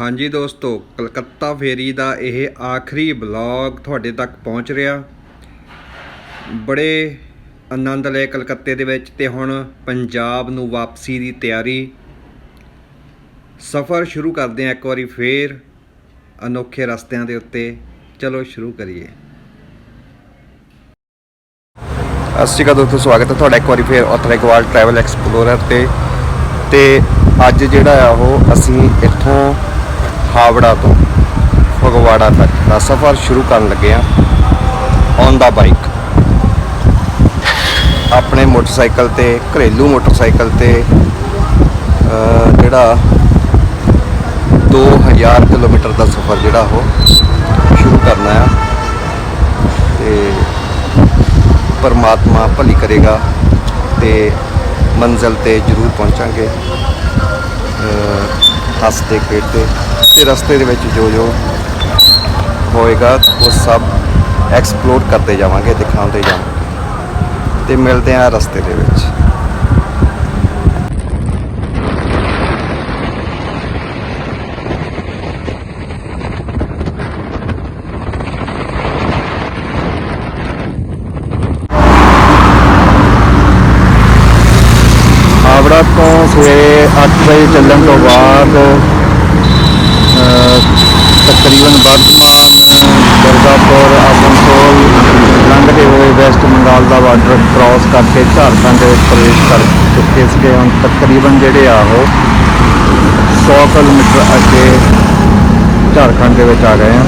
ਹਾਂਜੀ ਦੋਸਤੋ, ਕਲਕੱਤਾ ਫੇਰੀ ਦਾ ਇਹ ਆਖਰੀ ਬਲੌਗ ਤੁਹਾਡੇ ਤੱਕ ਪਹੁੰਚ ਰਿਹਾ। ਬੜੇ ਆਨੰਦ ਲਏ ਕਲਕੱਤੇ ਦੇ ਵਿੱਚ ਤੇ ਹੁਣ ਪੰਜਾਬ ਨੂੰ ਵਾਪਸੀ ਦੀ ਤਿਆਰੀ। ਸਫ਼ਰ ਸ਼ੁਰੂ ਕਰਦੇ ਹਾਂ ਇੱਕ ਵਾਰੀ ਫੇਰ ਅਨੋਖੇ ਰਸਤਿਆਂ ਦੇ ਉੱਤੇ। ਚਲੋ ਸ਼ੁਰੂ ਕਰੀਏ। ਸਤਿ ਸ਼੍ਰੀ ਅਕਾਲ ਦੋਸਤੋ, ਸਵਾਗਤ ਹੈ ਤੁਹਾਡਾ ਇੱਕ ਵਾਰੀ ਫੇਰ ਔਥਰੈਕਵਾਲ ਟਰੈਵਲ ਐਕਸਪਲੋਰਰ ਤੇ। ਤੇ ਅੱਜ ਜਿਹੜਾ ਆ ਉਹ ਅਸੀਂ ਇੱਥੋਂ ਹਾਵੜਾ ਤੋਂ ਫਗਵਾੜਾ ਤੱਕ ਦਾ ਸਫ਼ਰ ਸ਼ੁਰੂ ਕਰਨ ਲੱਗੇ ਆ ਔਨ ਦਾ ਬਾਈਕ ਆਪਣੇ ਮੋਟਰਸਾਈਕਲ ਤੇ ਘਰੇਲੂ ਮੋਟਰਸਾਈਕਲ ਤੇ ਅਹ, ਜਿਹੜਾ 2000 ਕਿਲੋਮੀਟਰ ਦਾ ਸਫ਼ਰ ਜਿਹੜਾ ਉਹ ਸ਼ੁਰੂ ਕਰਨਾ ਆ। ਤੇ ਪਰਮਾਤਮਾ ਭਲੀ ਕਰੇਗਾ ਤੇ ਮੰਜ਼ਿਲ ਤੇ ਜ਼ਰੂਰ ਪਹੁੰਚਾਂਗੇ। ਹੱਸਦੇ ਖੇਡਦੇ ਤੇ ਰਸਤੇ ਦੇ ਵਿੱਚ ਜੋ ਜੋ ਹੋਏਗਾ, ਉਹ ਸਭ ਐਕਸਪਲੋਰ ਕਰਦੇ ਜਾਵਾਂਗੇ, ਦਿਖਾਉਂਦੇ ਜਾਵਾਂਗੇ ਤੇ ਮਿਲਦੇ ਹਾਂ ਰਸਤੇ ਦੇ ਵਿੱਚ ਹਾਵੜਾ ਤੋਂ ਸਵੇਰੇ 8 ਵਜੇ ਚੱਲਣ ਤੋਂ ਬਾਅਦ ਤਕਰੀਬਨ ਵਰਤਮਾਨ ਦੁਰਗਾਪੁਰ ਆਸਨਸੋਲ ਲੰਘਦੇ ਹੋਏ ਵੈਸਟ ਬੰਗਾਲ ਦਾ ਬਾਰਡਰ ਕ੍ਰਾਸ ਕਰਕੇ ਝਾਰਖੰਡ ਦੇ ਵਿੱਚ ਪ੍ਰਵੇਸ਼ ਕਰ ਚੁੱਕੇ ਸੀਗੇ। ਹੁਣ ਤਕਰੀਬਨ ਜਿਹੜੇ ਆ ਉਹ 100 ਕਿਲੋਮੀਟਰ ਅੱਗੇ ਝਾਰਖੰਡ ਦੇ ਵਿੱਚ ਆ ਗਏ ਆ।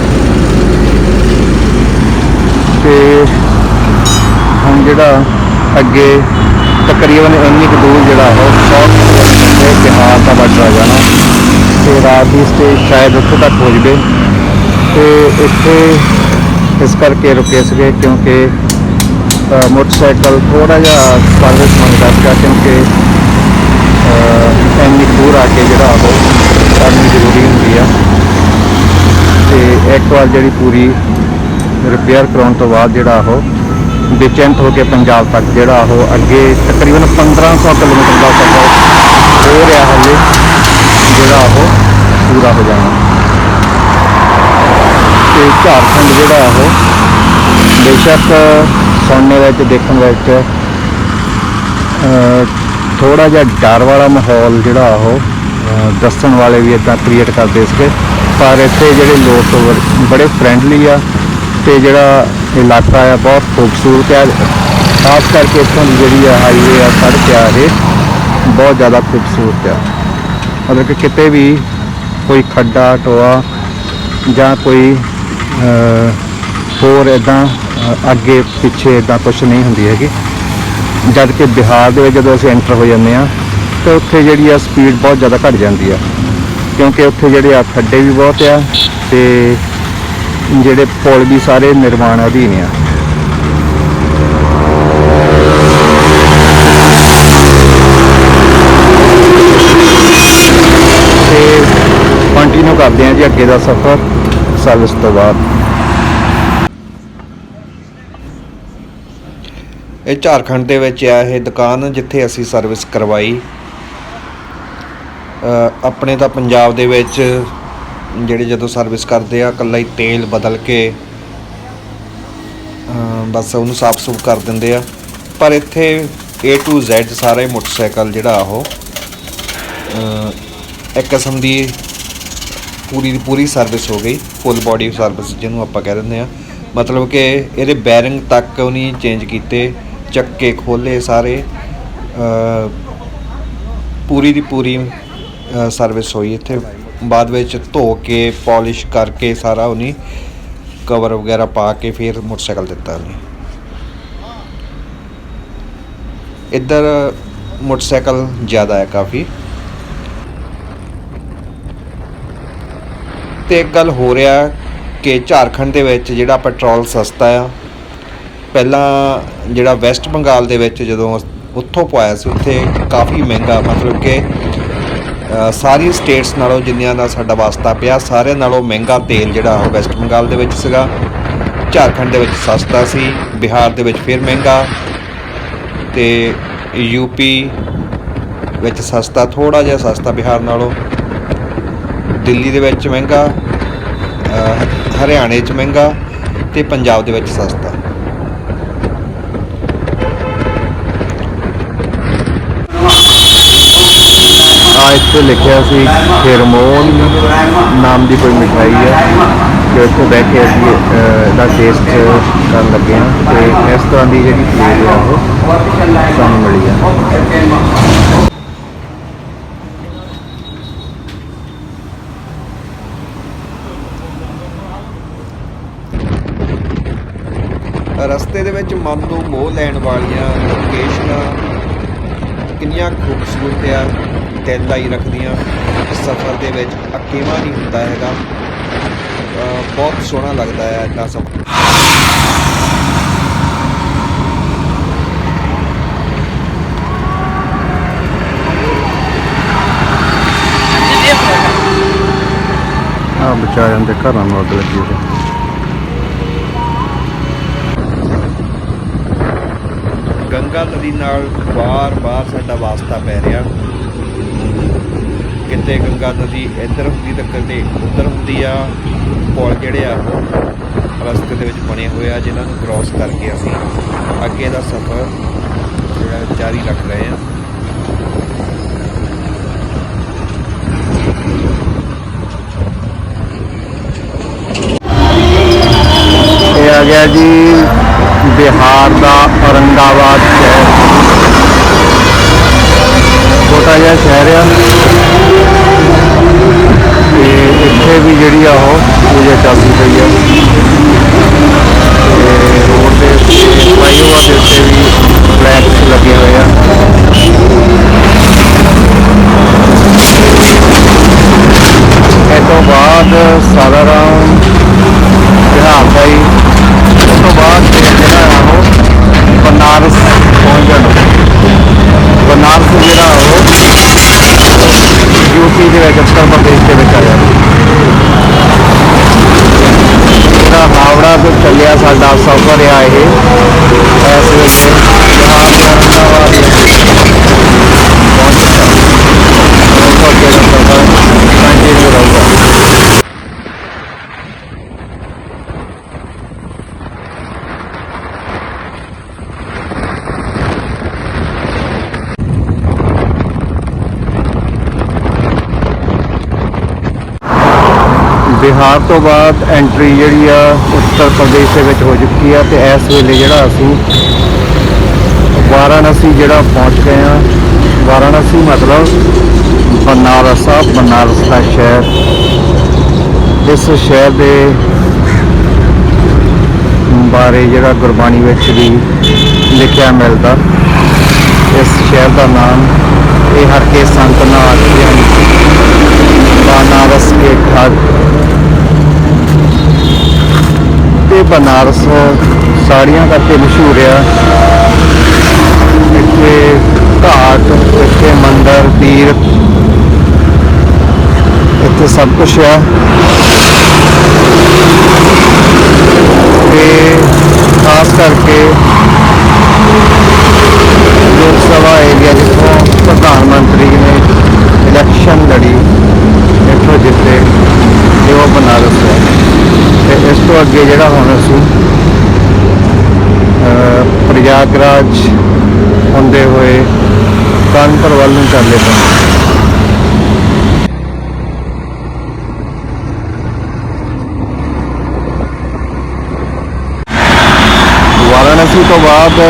ਤੇ ਹੁਣ ਜਿਹੜਾ ਅੱਗੇ ਤਕਰੀਬਨ ਇੰਨੀ ਕੁ ਦੂਰ ਜਿਹੜਾ ਉਹ 100 ਤੇ ਬਿਹਾਰ ਦਾ ਬਾਰਡਰ ਆ ਜਾਣਾ। ਤੇ ਰਾਤ ਦੀ ਸਟੇ ਸ਼ਾਇਦ ਉੱਥੇ ਤੱਕ ਹੋ ਜਵੇ। ਤੇ ਇੱਥੇ ਇਸ ਕਰਕੇ ਰੁਕੇ ਸੀਗੇ ਕਿਉਂਕਿ ਮੋਟਰਸਾਈਕਲ ਥੋੜਾ ਜਿਹਾ ਸਰਵਿਸ ਮੰਗਦਾ ਸੀਗਾ ਕਿਉਂਕਿ ਇੰਨੀ ਦੂਰ ਆ ਕੇ ਜਿਹੜਾ ਉਹ ਕਰਨੀ ਜ਼ਰੂਰੀ ਹੁੰਦੀ ਆ। ਤੇ ਇੱਕ ਵਾਰ ਜਿਹੜੀ ਪੂਰੀ ਰਿਪੇਅਰ ਕਰਾਉਣ ਤੋਂ ਬਾਅਦ ਜਿਹੜਾ ਉਹ ਬੇਚੈਂਟ ਹੋ ਕੇ ਪੰਜਾਬ ਤੱਕ ਜਿਹੜਾ ਉਹ ਅੱਗੇ ਤਕਰੀਬਨ 1500 ਕਿਲੋਮੀਟਰ ਦਾ ਸਫ਼ਰ ਹੋ ਰਿਹਾ ਹਾਲੇ ਜਿਹੜਾ ਉਹ ਪੂਰਾ ਹੋ ਜਾਣਾ। ਤੇ ਝਾਰਖੰਡ ਜਿਹੜਾ ਉਹ ਬੇਸ਼ੱਕ ਸੁਣਨੇ ਵਿੱਚ ਦੇਖਣ ਵਿੱਚ ਥੋੜਾ ਜਿਹਾ ਡਰ ਵਾਲਾ ਮਾਹੌਲ ਜਿਹੜਾ ਉਹ ਦੱਸਣ ਵਾਲੇ ਵੀ ਇਦਾਂ ਕ੍ਰੀਏਟ ਕਰਦੇ ਸੀਗੇ। ਪਰ ਇੱਥੇ ਜਿਹੜੇ ਲੋਕ ਬੜੇ ਫਰੈਂਡਲੀ ਆ ਤੇ ਜਿਹੜਾ ਇਲਾਕਾ ਆ, ਬਹੁਤ ਖੂਬਸੂਰਤ ਆ। ਖਾਸ ਕਰਕੇ ਇੱਥੋਂ ਦੀ ਜਿਹੜੀ ਆ ਹਾਈਵੇ ਆ, ਸੜਕ ਆ ਇਹ ਬਹੁਤ ਜ਼ਿਆਦਾ ਖੂਬਸੂਰਤ ਆ। ਮਤਲਬ ਕਿ ਕਿਤੇ ਵੀ ਕੋਈ ਖੱਡਾ, ਟੋਆ ਜਾਂ ਕੋਈ ਹੋਰ ਇਦਾਂ ਅੱਗੇ ਪਿੱਛੇ ਇਦਾਂ ਕੁਝ ਨਹੀਂ ਹੁੰਦੀ ਹੈਗੀ। ਜਦ ਕਿ ਬਿਹਾਰ ਦੇ ਵਿੱਚ ਜਦੋਂ ਅਸੀਂ ਐਂਟਰ ਹੋ ਜਾਂਦੇ ਆ ਤਾਂ ਉੱਥੇ ਜਿਹੜੀ ਆ ਸਪੀਡ ਬਹੁਤ ਜ਼ਿਆਦਾ ਘਟ ਜਾਂਦੀ ਆ। ਕਿਉਂਕਿ ਉੱਥੇ ਜਿਹੜੇ ਆ ਖੱਡੇ ਵੀ ਬਹੁਤ ਆ ਤੇ ਜਿਹੜੇ ਪੁਲ ਵੀ ਸਾਰੇ ਨਿਰਮਾਣ ਅਧੀਨ ਆ। ਜੀ, ਅੱਗੇ ਦਾ ਸਫ਼ਰ ਸਰਵਿਸ ਤੋਂ ਬਾਅਦ। ਇਹ ਝਾਰਖੰਡ ਦੇ ਵਿੱਚ ਆ ਇਹ ਦੁਕਾਨ ਜਿੱਥੇ ਅਸੀਂ ਸਰਵਿਸ ਕਰਵਾਈ। ਆਪਣੇ ਤਾਂ ਪੰਜਾਬ ਦੇ ਵਿੱਚ ਜਿਹੜੇ ਜਦੋਂ ਸਰਵਿਸ ਕਰਦੇ ਆ, ਇਕੱਲਾ ਹੀ ਤੇਲ ਬਦਲ ਕੇ ਬਸ ਉਹਨੂੰ ਸਾਫ਼ ਸੁਫ ਕਰ ਦਿੰਦੇ ਆ। ਪਰ ਇੱਥੇ A to Z ਸਾਰੇ ਮੋਟਰਸਾਈਕਲ ਜਿਹੜਾ ਉਹ ਇੱਕ ਕਿਸਮ ਦੀ ਪੂਰੀ ਦੀ ਪੂਰੀ ਸਰਵਿਸ ਹੋ ਗਈ ਫੁੱਲ ਬਾਡੀ ਸਰਵਿਸ ਜਿਹਨੂੰ ਆਪਾਂ ਕਹਿ ਦਿੰਦੇ ਆ ਮਤਲਬ ਕਿ ਇਹਦੇ ਬੈਰਿੰਗ ਤੱਕ ਉਹਨੇ ਚੇਂਜ ਕੀਤੇ, ਚੱਕੇ ਖੋਲੇ ਸਾਰੇ ਪੂਰੀ ਦੀ ਪੂਰੀ ਸਰਵਿਸ ਹੋਈ ਇੱਥੇ। ਬਾਅਦ ਵਿੱਚ ਧੋ ਕੇ ਪਾਲਿਸ਼ ਕਰਕੇ ਸਾਰਾ ਉਹਨੇ ਕਵਰ ਵਗੈਰਾ ਪਾ ਕੇ ਫਿਰ ਮੋਟਰਸਾਈਕਲ ਦਿੱਤਾ ਉਹਨੇ। ਇੱਧਰ ਮੋਟਰਸਾਈਕਲ ਜ਼ਿਆਦਾ ਹੈ ਕਾਫੀ। ਤੇ ਇੱਕ ਗੱਲ ਹੋ ਰਿਹਾ ਕਿ ਝਾਰਖੰਡ ਦੇ ਵਿੱਚ ਜਿਹੜਾ ਪੈਟਰੋਲ ਸਸਤਾ ਆ, ਪਹਿਲਾਂ ਜਿਹੜਾ ਵੈਸਟ ਬੰਗਾਲ ਦੇ ਵਿੱਚ ਜਦੋਂ ਉੱਥੋਂ ਪਵਾਇਆ ਸੀ, ਉੱਥੇ ਕਾਫੀ ਮਹਿੰਗਾ, ਮਤਲਬ ਕਿ ਸਾਰੀ ਸਟੇਟਸ ਨਾਲੋਂ ਜਿੰਨੀਆਂ ਦਾ ਸਾਡਾ ਵਾਸਤਾ ਪਿਆ, ਸਾਰਿਆਂ ਨਾਲੋਂ ਮਹਿੰਗਾ ਤੇਲ ਜਿਹੜਾ ਉਹ ਵੈਸਟ ਬੰਗਾਲ ਦੇ ਵਿੱਚ ਸੀਗਾ। ਝਾਰਖੰਡ ਦੇ ਵਿੱਚ ਸਸਤਾ ਸੀ, ਬਿਹਾਰ ਦੇ ਵਿੱਚ ਫਿਰ ਮਹਿੰਗਾ ਤੇ ਯੂਪੀ ਵਿੱਚ ਸਸਤਾ ਥੋੜਾ ਜਿਹਾ ਸਸਤਾ ਬਿਹਾਰ ਨਾਲੋਂ। ਦਿੱਲੀ ਦੇ ਵਿੱਚ ਮਹਿੰਗਾ ਹਰਿਆਣੇ 'ਚ ਮਹਿੰਗਾ ਤੇ ਪੰਜਾਬ ਦੇ ਵਿੱਚ ਸਸਤਾ। ਆ ਇੱਥੇ ਲਿਖਿਆ ਸੀ ਖਿਰਮੋਨ ਨਾਮ ਦੀ ਕੋਈ ਮਿਠਾਈ ਹੈ ਜੋ ਇੱਥੇ ਬਹਿ ਕੇ ਅਸੀਂ ਅਹ, ਇਹਦਾ ਟੇਸਟ ਕਰਨ ਲੱਗੇ ਹਾਂ ਤੇ ਇਸ ਤਰ੍ਹਾਂ ਦੀ ਜਿਹੜੀ ਚੀਜ਼ ਆ ਉਹ ਸਾਨੂੰ ਮਿਲੀ ਆ। ਰਸਤੇ ਦੇ ਵਿੱਚ ਮਨ ਨੂੰ ਮੋਹ ਲੈਣ ਵਾਲੀਆਂ ਲੋਕੇਸ਼ਨਾਂ ਕਿੰਨੀਆਂ ਖੂਬਸੂਰਤ ਆ, ਦਿਲ ਲਾਈ ਰੱਖਦੀਆਂ। ਸਫ਼ਰ ਦੇ ਵਿੱਚ ਅਕੇਵਾ ਨਹੀਂ ਹੁੰਦਾ ਹੈਗਾ। ਬਹੁਤ ਸੋਹਣਾ ਲੱਗਦਾ ਹੈ ਇੰਨਾ ਸਫ਼ਰ। ਆ ਵਿਚਾਰਿਆਂ ਦੇ ਘਰਾਂ ਨੂੰ ਅੱਗ ਲੱਗੀ ਹੋਈ। ਗੰਗਾ ਨਦੀ ਨਾਲ ਬਾਰ-ਬਾਰ ਸਾਡਾ ਵਾਸਤਾ ਪੈ ਰਿਹਾ। ਕਿਤੇ ਗੰਗਾ ਨਦੀ ਇੱਧਰ ਹੁੰਦੀ ਤਾਂ ਕਿਤੇ ਉੱਧਰ ਹੁੰਦੀ ਆ। ਪੁਲ ਜਿਹੜੇ ਆ, ਰਸਤੇ ਦੇ ਵਿੱਚ ਬਣੇ ਹੋਏ ਆ, ਜਿਨ੍ਹਾਂ ਨੂੰ ਕ੍ਰਾਸ ਕਰਕੇ ਅਸੀਂ ਅੱਗੇ ਦਾ ਸਫ਼ਰ ਜਿਹੜਾ ਜਾਰੀ ਰੱਖ ਰਹੇ ਆ। ਇਹ ਆ ਗਿਆ ਜੀ ਬਿਹਾਰ ਦਾ ਔਰੰਗਾਬਾਦ ਸ਼ਹਿਰ ਛੋਟਾ ਜਿਹਾ ਸ਼ਹਿਰ ਆ ਤੇ ਇੱਥੇ ਵੀ ਜਿਹੜੀ ਆ ਉਹ ਪੂਜਾ ਚੱਲਦੀ ਪਈ ਆ ਯੂਪੀ ਦੇ ਵਿੱਚ ਉੱਤਰ ਪ੍ਰਦੇਸ਼ ਦੇ ਵਿੱਚ ਆ ਜਾਂਦਾ ਜਿਹੜਾ ਹਾਵੜਾ ਤੋਂ ਚੱਲਿਆ ਸਾਡਾ ਸਫ਼ਰ ਆ ਇਹ ਇਸ ਵੇਲੇ ਬਿਹਾਰ ਦੇ ਅਹਿਮਦਾਬਾਦ ਵਿੱਚ ਪਹੁੰਚ ਚੁੱਕਾ ਉਸ ਤੋਂ ਅੱਗੇ ਦਾ ਸਫ਼ਰ ਕੰਟੀਨਿਊ ਰਹੂਗਾ ਬਿਹਾਰ ਤੋਂ ਬਾਅਦ ਐਂਟਰੀ ਜਿਹੜੀ ਆ ਉੱਤਰ ਪ੍ਰਦੇਸ਼ ਦੇ ਵਿੱਚ ਹੋ ਚੁੱਕੀ ਆ ਤੇ ਇਸ ਵੇਲੇ ਜਿਹੜਾ ਅਸੀਂ ਵਾਰਾਣਸੀ ਜਿਹੜਾ ਪਹੁੰਚ ਗਏ ਆ। ਵਾਰਾਣਸੀ ਮਤਲਬ ਬਨਾਰਸ ਆ, ਬਨਾਰਸ ਦਾ ਸ਼ਹਿਰ। ਇਸ ਸ਼ਹਿਰ ਦੇ ਬਾਰੇ ਜਿਹੜਾ ਗੁਰਬਾਣੀ ਵਿੱਚ ਵੀ ਲਿਖਿਆ ਮਿਲਦਾ। ਇਸ ਸ਼ਹਿਰ ਦਾ ਨਾਮ ਇਹ ਹਰ ਕੇ ਸੰਤ ਨਾ ਆਖਿਆ ਬਨਾਰਸ ਕੇ ਘਾਟ ਤੇ ਬਨਾਰਸ ਸਾੜੀਆਂ ਕਰਕੇ ਮਸ਼ਹੂਰ ਆ। ਇੱਥੇ ਘਾਟ, ਇੱਥੇ ਮੰਦਰ, ਤੀਰਥ, ਇੱਥੇ ਸਭ ਕੁਝ ਆ। ਤੇ ਖਾਸ ਕਰਕੇ ਲੋਕ ਸਭਾ ਏਰੀਆ ਜਿੱਥੋਂ ਪ੍ਰਧਾਨ ਮੰਤਰੀ ਨੇ ਇਲੈਕਸ਼ਨ ਲੜੀ ਇੱਥੋਂ ਜਿੱਤੇ ਤੇ ਉਹ ਬਨਾਰਸ ਹੈ ਤੋਂ ਅੱਗੇ ਜਿਹੜਾ ਹੁਣ ਅਸੀਂ ਪ੍ਰਯਾਗਰਾਜ ਹੁੰਦੇ ਹੋਏ ਕਾਨਪੁਰ ਵੱਲ ਨੂੰ ਚੱਲੇ ਪਏ ਵਾਰਾਣਸੀ ਤੋਂ ਬਾਅਦ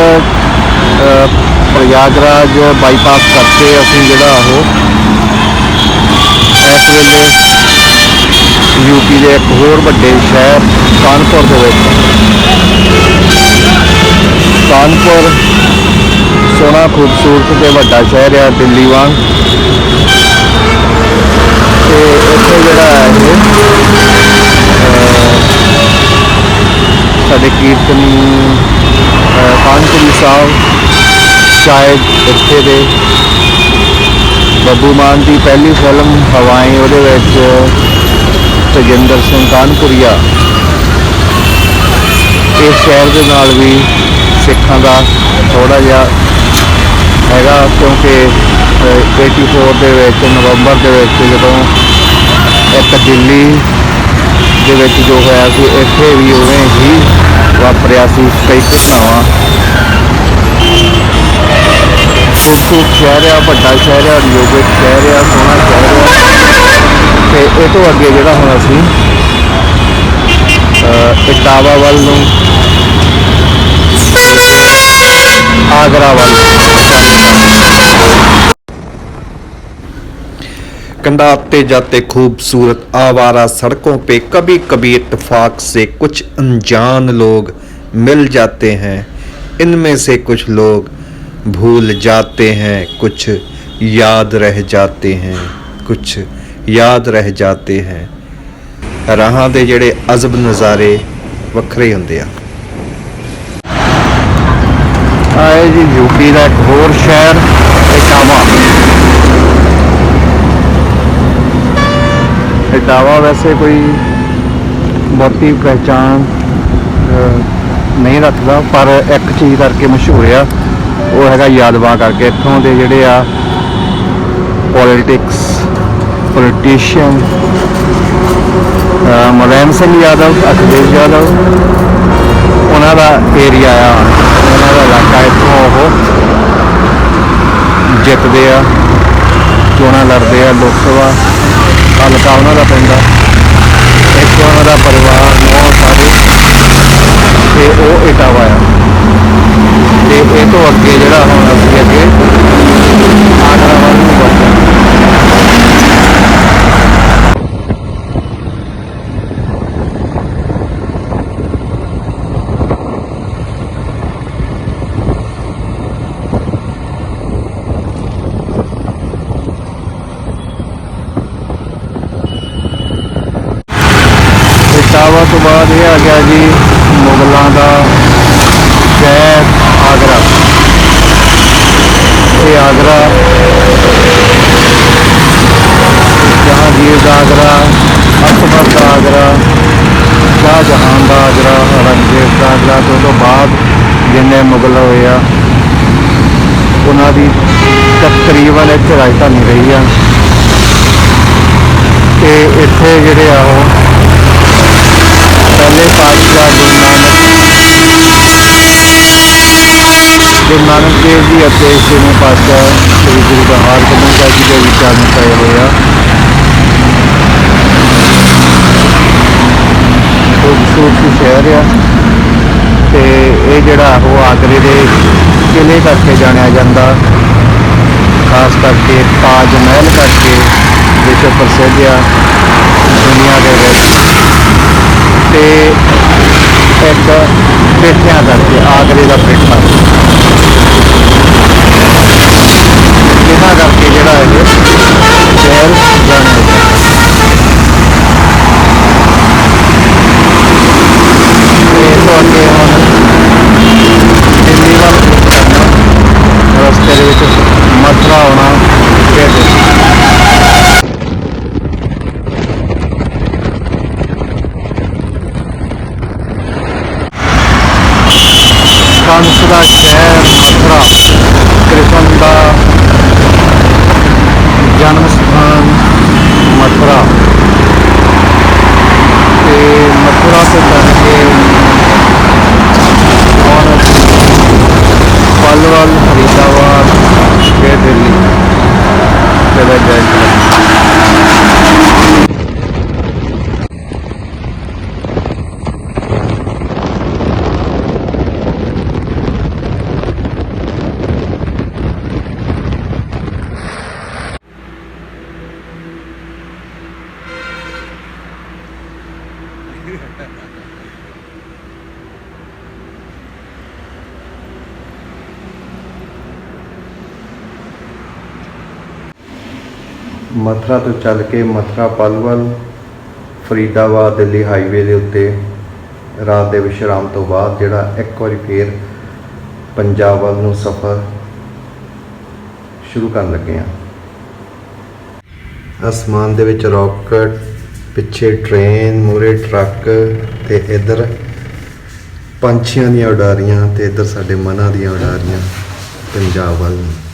ਪ੍ਰਯਾਗਰਾਜ ਬਾਈਪਾਸ ਕਰਕੇ ਅਸੀਂ ਜਿਹੜਾ ਉਹ ਇਸ ਵੇਲੇ ਯੂਪੀ ਦੇ ਇੱਕ ਹੋਰ ਵੱਡੇ ਸ਼ਹਿਰ ਕਾਨਪੁਰ ਦੇ ਵਿੱਚ। ਕਾਨਪੁਰ ਸੋਹਣਾ, ਖੂਬਸੂਰਤ ਤੇ ਵੱਡਾ ਸ਼ਹਿਰ ਆ, ਦਿੱਲੀ ਵਾਂਗ। ਤੇ ਇੱਥੇ ਜਿਹੜਾ ਹੈ ਸਾਡੇ ਕੀਰਤਨੀ ਕਾਨਪੁਰੀ ਸਾਹਿਬ, ਸ਼ਾਇਦ ਇੱਥੇ ਦੇ। ਬੱਬੂ ਮਾਨ ਦੀ ਪਹਿਲੀ ਫਿਲਮ ਹਵਾएं ਉਹਦੇ ਵਿੱਚ ਤੇਜਿੰਦਰ ਸਿੰਘ ਕਾਨਪੁਰੀਆ। ਇਸ ਸ਼ਹਿਰ ਦੇ ਨਾਲ ਵੀ ਸਿੱਖਾਂ ਦਾ ਥੋੜਾ ਜਿਹਾ ਹੈਗਾ ਕਿਉਂਕਿ ਅਹ, 84 ਦੇ ਵਿੱਚ ਨਵੰਬਰ ਦੇ ਵਿੱਚ ਜਦੋਂ ਇੱਕ ਇੱਕ ਦਿੱਲੀ ਦੇ ਵਿੱਚ ਜੋ ਹੋਇਆ ਸੀ ਇੱਥੇ ਵੀ ਉਵੇਂ ਹੀ ਵਾਪਰਿਆ ਸੀ ਕਈ ਘਟਨਾਵਾਂ। ਖੂਬਸੂਰਤ ਸ਼ਹਿਰ ਆ ਵੱਡਾ ਸ਼ਹਿਰ ਆ ਯੋਗਿਕ ਸ਼ਹਿਰ ਆ ਸੋਹਣਾ ਸ਼ਹਿਰ ਆ। ਤੇ ਇਹ ਤੋਂ ਅੱਗੇ ਜਿਹੜਾ ਹੁਣ ਅਸੀਂ इटावा वाल आगरा वल। कंदाते जाते खूबसूरत आवारा सड़कों पे कभी कभी इतफाक़ से कुछ अनजान लोग मिल जाते हैं। इनमें से कुछ लोग भूल जाते हैं, कुछ याद रह जाते हैं, कुछ याद रह जाते हैं। ਰਾਹਾਂ ਦੇ ਜਿਹੜੇ ਅਜ਼ਬ ਨਜ਼ਾਰੇ ਵੱਖਰੇ ਹੁੰਦੇ ਆ। ਆਏ ਜੀ ਯੂਪੀ ਦਾ ਇੱਕ ਹੋਰ ਸ਼ਹਿਰ, ਇਟਾਵਾ। ਇਟਾਵਾ ਵੈਸੇ ਕੋਈ ਬਹੁਤੀ ਪਹਿਚਾਣ ਨਹੀਂ ਰੱਖਦਾ, ਪਰ ਇੱਕ ਚੀਜ਼ ਕਰਕੇ ਮਸ਼ਹੂਰ ਆ, ਉਹ ਹੈਗਾ ਯਾਦਵਾਂ ਕਰਕੇ। ਇੱਥੋਂ ਦੇ ਜਿਹੜੇ ਆ ਪੋਲਿਟਿਕਸ ਪੋਲੀਟੀਸ਼ੀਅਨ ਮੁਲਾਇਮ ਸਿੰਘ ਯਾਦਵ ਅਖਿਲੇਸ਼ ਯਾਦਵ, ਉਹਨਾਂ ਦਾ ਏਰੀਆ ਆ। ਉਹਨਾਂ ਦਾ ਇਲਾਕਾ ਇੱਥੋਂ ਉਹ ਜਿੱਤਦੇ ਆ, ਚੋਣਾਂ ਲੜਦੇ ਆ ਲੋਕ ਸਭਾ। ਹਲਕਾ ਉਹਨਾਂ ਦਾ ਪੈਂਦਾ ਇੱਥੇ ਉਹਨਾਂ ਦਾ ਪਰਿਵਾਰ, ਨੌ ਸਾਰੇ। ਤੇ ਉਹ ਇਟਾਵਾ ਆ। ਤੇ ਇਹ ਤੋਂ ਅੱਗੇ ਜਿਹੜਾ ਹੁਣ ਅਸੀਂ ਅੱਗੇ ਆਗਰਾ ਵੱਲ ਨੂੰ ਵਧਦੇ ਇਟਾਵਾ ਤੋਂ ਬਾਅਦ ਇਹ ਆ ਗਿਆ ਜੀ ਮੁਗਲਾਂ ਦਾ ਸ਼ਹਿਰ ਆਗਰਾ ਇਹ ਆਗਰਾ ਜਹਾਂਗੀਰ ਦਾ ਆਗਰਾ ਅਕਬਰ ਦਾ ਆਗਰਾ ਸ਼ਾਹਜਹਾਨ ਦਾ ਆਗਰਾ ਔਰੰਗਜ਼ੇਬ ਦਾ ਆਗਰਾ ਤੇ ਉਹ ਤੋਂ ਬਾਅਦ ਜਿੰਨੇ ਮੁਗਲ ਹੋਏ ਆ ਉਹਨਾਂ ਦੀ ਤਕਰੀਬਨ ਇੱਥੇ ਰਾਜਧਾਨੀ ਰਹੀ ਆ। ਤੇ ਇੱਥੇ ਜਿਹੜੇ ਆ ਉਹ ਪਹਿਲੇ ਪਾਤਸ਼ਾਹ ਗੁਰੂ ਨਾਨਕ ਗੁਰੂ ਨਾਨਕ ਦੇਵ ਜੀ ਅਤੇ ਛੇਵੇਂ ਪਾਤਸ਼ਾਹ ਸ੍ਰੀ ਗੁਰੂ ਦਾ ਹਰਗੋਬਿੰਦ ਸਾਹਿਬ ਜੀ ਦੇ ਵਿਚਾਰ ਨੂੰ ਪਏ ਹੋਏ ਆ ਖੂਬਸੂਰਤ ਸ਼ਹਿਰ ਆ। ਤੇ ਇਹ ਜਿਹੜਾ ਉਹ ਆਗਰੇ ਦੇ ਕਿਲੇ ਕਰਕੇ ਜਾਣਿਆ ਜਾਂਦਾ। ਖਾਸ ਕਰਕੇ ਤਾਜ ਮਹਿਲ ਕਰਕੇ ਵਿਸ਼ਵ ਪ੍ਰਸਿੱਧ ਆ ਦੁਨੀਆ ਦੇ ਵਿੱਚ। ਤੇ ਇੱਕ ਪੇਠਿਆਂ ਕਰਕੇ ਆਗਰੇ ਦਾ ਪੇਠਾ ਇਹਨਾਂ ਕਰਕੇ ਜਿਹੜਾ ਇਹ ਸ਼ਹਿਰ ਜਾਣਿਆ ਜਾਂਦਾ ਤੇ ਇਹ ਤੋਂ ਅੱਗੇ ਹੁਣ ਦਿੱਲੀ ਵੱਲ ਨੂੰ ਕਰਨਾ ਰਸਤੇ ਦੇ ਵਿੱਚ ਮਥੁਰਾ ਆਉਣਾ ਫਿਰ ਦਿੱਲੀ ਕੰਸ ਦਾ ਸ਼ਹਿਰ ਮਥੁਰਾ ਕ੍ਰਿਸ਼ਨ ਦਾ ਜਨਮ ਸਥਾਨ ਮਥੁਰਾ ਤੇ ਮਥੁਰਾ ਤੋਂ ਚੱਲ ਕੇ ਹੁਣ ਪਲਵਲ ਫਰੀਦਾਬਾਦ ਫਿਰ ਦਿੱਲੀ ਚਲੇ ਜਾਏਗਾ ਮਥੁਰਾ ਤੋਂ ਚੱਲ ਕੇ ਮਥੁਰਾ ਪਲਵਲ ਫਰੀਦਾਬਾਦ ਦਿੱਲੀ ਹਾਈਵੇ ਦੇ ਉੱਤੇ, ਰਾਤ ਦੇ ਵਿਸ਼ਰਾਮ ਤੋਂ ਬਾਅਦ ਜਿਹੜਾ ਇੱਕ ਵਾਰੀ ਫੇਰ ਪੰਜਾਬ ਵੱਲ ਨੂੰ ਸਫ਼ਰ ਸ਼ੁਰੂ ਕਰਨ ਲੱਗੇ ਹਾਂ। ਅਸਮਾਨ ਦੇ ਵਿੱਚ ਰਾਕਟ ਪਿੱਛੇ ਟ੍ਰੇਨ ਮੂਰੇ ਟਰੱਕ ਤੇ ਇੱਧਰ ਪੰਛੀਆਂ ਦੀਆਂ ਉਡਾਰੀਆਂ ਤੇ ਇੱਧਰ ਸਾਡੇ ਮਨਾਂ ਦੀਆਂ ਉਡਾਰੀਆਂ, ਪੰਜਾਬ ਵੱਲ ਨੂੰ।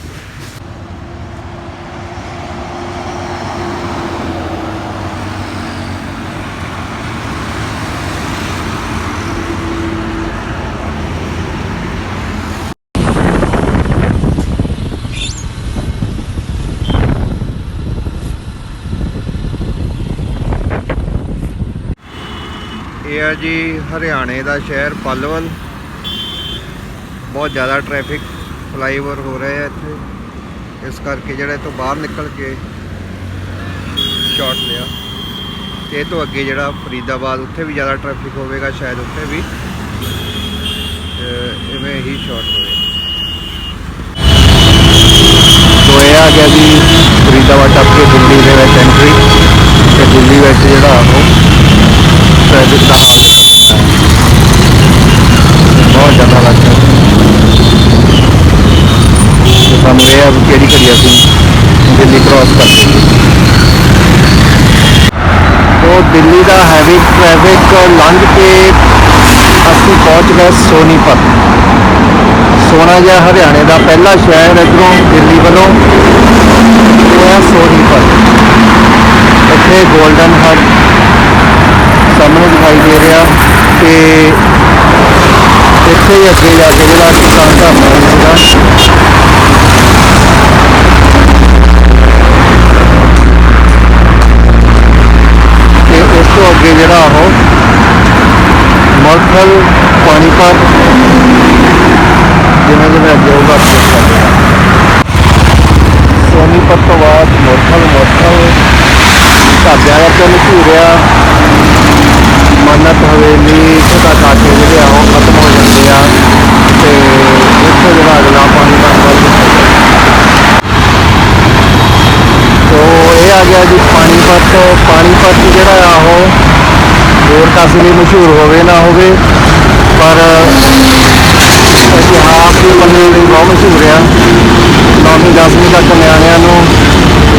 ਜੀ, ਹਰਿਆਣੇ ਦਾ ਸ਼ਹਿਰ ਪੱਲਵਲ। ਬਹੁਤ ਜ਼ਿਆਦਾ ਟ੍ਰੈਫਿਕ ਫਲਾਈਓਵਰ ਹੋ ਰਿਹਾ ਆ ਇੱਥੇ। ਇਸ ਕਰਕੇ ਜਿਹੜਾ ਇਹ ਤੋਂ ਬਾਹਰ ਨਿਕਲ ਕੇ ਸ਼ਾਟ ਲਿਆ। ਤੇ ਇਹ ਤੋਂ ਅੱਗੇ ਜਿਹੜਾ ਫਰੀਦਾਬਾਦ, ਉੱਥੇ ਵੀ ਜ਼ਿਆਦਾ ਟ੍ਰੈਫਿਕ ਹੋਵੇਗਾ ਸ਼ਾਇਦ, ਉੱਥੇ ਵੀ। ਇਵੇਂ ਹੀ ਸ਼ਾਟ ਹੋਵੇ ਸੋ ਇਹ ਆ ਗਿਆ ਜੀ ਫਰੀਦਾਬਾਦ ਟੱਪ ਕੇ ਦਿੱਲੀ ਦੇ ਵਿੱਚ ਐਂਟਰੀ ਤੇ ਦਿੱਲੀ ਵਿੱਚ ਜਿਹੜਾ ਉਹ ਟ੍ਰੈਫਿਕ ਦਾ ਬਹੁਤ ਜ਼ਿਆਦਾ ਲੱਗਦਾ ਤੇ ਸਾਨੂੰ ਇਹ ਆ ਵੀ ਕਿਹੜੀ ਘੜੀ ਅਸੀਂ ਦਿੱਲੀ ਕ੍ਰਾਸ ਕਰ ਲਈਏ। ਤੋ ਦਿੱਲੀ ਦਾ ਹੈਵੀ ਟ੍ਰੈਫਿਕ ਲੰਘ ਕੇ ਅਸੀਂ ਪਹੁੰਚ ਗਏ ਸੋਨੀਪਤ। ਸੋਨਾ ਜਿਹਾ ਹਰਿਆਣੇ ਦਾ ਪਹਿਲਾ ਸ਼ਹਿਰ ਇੱਧਰੋਂ ਦਿੱਲੀ ਵੱਲੋਂ ਉਹ ਸੋਨੀਪਤ। ਇੱਥੇ 골ਡਨ ਹਟ ਸਾਹਮਣੇ ਦਿਖਾਈ ਦੇ ਰਿਹਾ ਤੇ ਇੱਥੇ ਹੀ ਅੱਗੇ ਜਾ ਕੇ ਜਿਹੜਾ ਕਿਸਾਨ ਧਰਨਾ ਸੀਗਾ ਤੇ ਇਸ ਤੋਂ ਅੱਗੇ ਜਿਹੜਾ ਉਹ ਮਰਥਲ ਪਾਣੀਪਤ ਜਿਵੇਂ ਜਿਵੇਂ ਅੱਗੇ ਹੋਊਗਾ ਅੱਗੇ ਚੱਲੇਗਾ ਸੋਨੀਪਤ ਤੋਂ ਬਾਅਦ ਮੋਥਲ ਮੋਥਲ ਢਾਬਿਆਂ ਦਾ ਪਿੰਡ ਘੂਰਿਆ ਮੰਨਤ ਹਵੇਲੀ ਇੱਥੇ ਤੱਕ ਆ ਕੇ ਤੇ ਇੱਥੇ ਜਿਹੜਾ ਅਗਲਾ ਪਾਣੀ ਦਾ ਵੱਲ ਤੋ ਇਹ ਆ ਗਿਆ ਜੀ ਪਾਣੀਪਤ। ਪਾਣੀਪਤ ਜਿਹੜਾ ਆ ਉਹ ਹੋਰ ਕਾਸੇ ਲਈ ਮਸ਼ਹੂਰ ਹੋਵੇ, ਨਾ ਹੋਵੇ, ਪਰ ਇਤਿਹਾਸ ਦੇ ਪੰਨੇ ਲਈ ਬਹੁਤ ਮਸ਼ਹੂਰ ਆ। ਨੌਵੀਂ, ਦਸਵੀਂ ਤੱਕ ਨਿਆਣਿਆਂ ਨੂੰ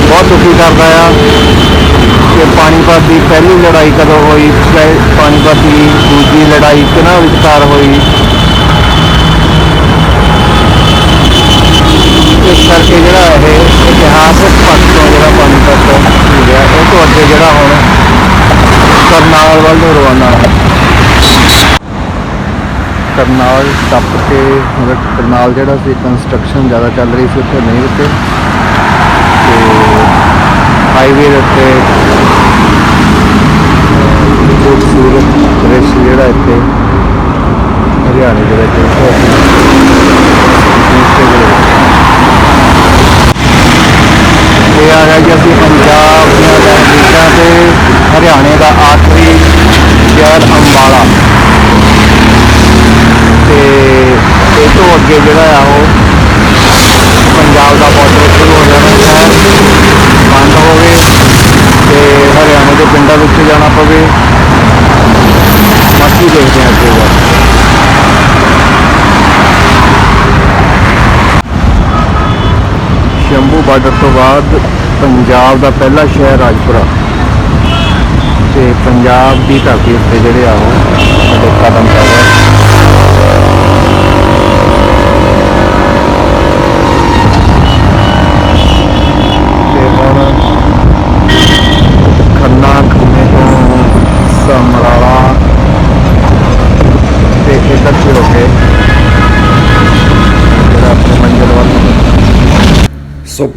ਬਹੁਤ ਦੁਖੀ ਕਰਦਾ ਆ ਕਿ ਪਾਣੀਪਤ ਦੀ ਪਹਿਲੀ ਲੜਾਈ ਕਦੋਂ ਹੋਈ ਪਾਣੀਪਤ ਦੀ ਦੂਜੀ ਲੜਾਈ ਕਿਹਨਾਂ ਵਿਚਕਾਰ ਹੋਈ। ਇਸ ਜਿਹੜਾ ਇਹ ਇਤਿਹਾਸਕ ਪੱਖ ਤੋਂ ਜਿਹੜਾ ਪਾਣੀਪਤ ਹੋ ਗਿਆ, ਇਹ ਤੋਂ ਅੱਗੇ ਜਿਹੜਾ ਹੁਣ ਕਰਨਾਲ ਵੱਲ ਨੂੰ ਰਵਾਨਾ ਹੈ। ਕਰਨਾਲ ਟੱਪ ਕੇ, ਮਤਲਬ ਕਰਨਾਲ ਜਿਹੜਾ ਸੀ ਕੰਸਟਰਕਸ਼ਨ ਜ਼ਿਆਦਾ ਚੱਲ ਰਹੀ ਸੀ, ਉੱਥੇ ਨਹੀਂ ਰੁਕੇ। ਤੇ ਹਾਈਵੇ ਦੇ ਉੱਤੇ ਖੂਬਸੂਰਤ ਦ੍ਰਿਸ਼ ਜਿਹੜਾ ਇੱਥੇ, ਹਰਿਆਣੇ ਦੇ ਵਿੱਚ। ਉਹ ਅਸੀਂ ਪੰਜਾਬ ਦੀਆਂ ਤਹਿਸੀਲਾਂ ਤੇ ਹਰਿਆਣੇ ਦਾ ਆਖਰੀ ਸ਼ਹਿਰ ਅੰਬਾਲਾ। ਤੇ ਇਹ ਤੋਂ ਅੱਗੇ ਜਿਹੜਾ ਆ ਉਹ ਪੰਜਾਬ ਦਾ ਬਾਰਡਰ ਸ਼ੁਰੂ ਹੋ ਜਾਣਾ ਹੈ। ਬੰਦ ਹੋਵੇ ਤੇ ਹਰਿਆਣੇ ਦੇ ਪਿੰਡਾਂ ਵਿੱਚ ਜਾਣਾ ਪਵੇ। ਬਾਕੀ ਦੇਖਦੇ ਹਾਂ ਅੱਗੇ। ਜਾ ਕੇ। ਸ਼ੰਭੂ ਬਾਰਡਰ ਤੋਂ ਬਾਅਦ ਪੰਜਾਬ ਦਾ ਪਹਿਲਾ ਸ਼ਹਿਰ ਰਾਜਪੁਰਾ। ਤੇ ਪੰਜਾਬ ਦੀ ਧਰਤੀ ਉੱਤੇ ਜਿਹੜੇ ਆ ਉਹ ਸਾਡੇ ਕਦਮ ਕਰ ਰਹੇ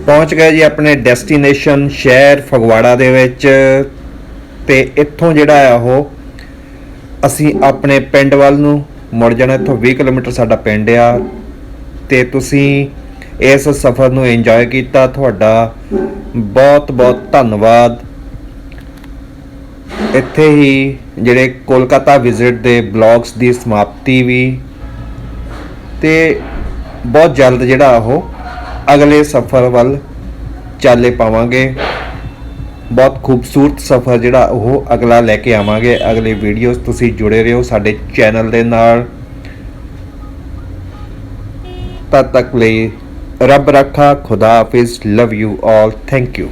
ਪਹੁੰਚ ਗਏ ਜੀ ਆਪਣੇ ਡੈਸਟੀਨੇਸ਼ਨ ਸ਼ਹਿਰ ਫਗਵਾੜਾ ਦੇ ਵਿੱਚ। ਤੇ ਇੱਥੋਂ ਜਿਹੜਾ ਆ ਉਹ ਅਸੀਂ ਆਪਣੇ ਪਿੰਡ ਵੱਲ ਨੂੰ ਮੁੜ ਜਾਣਾ। ਇੱਥੋਂ 20 ਕਿਲੋਮੀਟਰ ਸਾਡਾ ਪਿੰਡ ਆ। ਤੇ ਤੁਸੀਂ ਇਸ ਸਫ਼ਰ ਨੂੰ ਇੰਜੋਏ ਕੀਤਾ। ਤੁਹਾਡਾ ਬਹੁਤ ਬਹੁਤ ਧੰਨਵਾਦ। ਇੱਥੇ ਹੀ ਜਿਹੜੇ ਕੋਲਕਾਤਾ ਵਿਜ਼ਿਟ ਦੇ ਬਲੌਗਸ ਦੀ ਸਮਾਪਤੀ ਵੀ। ਤੇ ਬਹੁਤ ਜਲਦ ਜਿਹੜਾ ਉਹ ਅਗਲੇ ਸਫ਼ਰ ਵੱਲ ਚਾਲੇ ਪਾਵਾਂਗੇ। ਬਹੁਤ ਖੂਬਸੂਰਤ ਸਫ਼ਰ ਜਿਹੜਾ ਉਹ ਅਗਲਾ ਲੈ ਕੇ ਆਵਾਂਗੇ। ਅਗਲੇ ਵੀਡੀਓਜ਼ ਤੁਸੀਂ ਜੁੜੇ ਰਹੋ ਸਾਡੇ ਚੈਨਲ ਦੇ ਨਾਲ। ਤਦ ਤੱਕ ਲਈ ਰੱਬ ਰੱਖਾ, ਖੁਦਾ ਹਾਫਿਜ਼ love you all thank you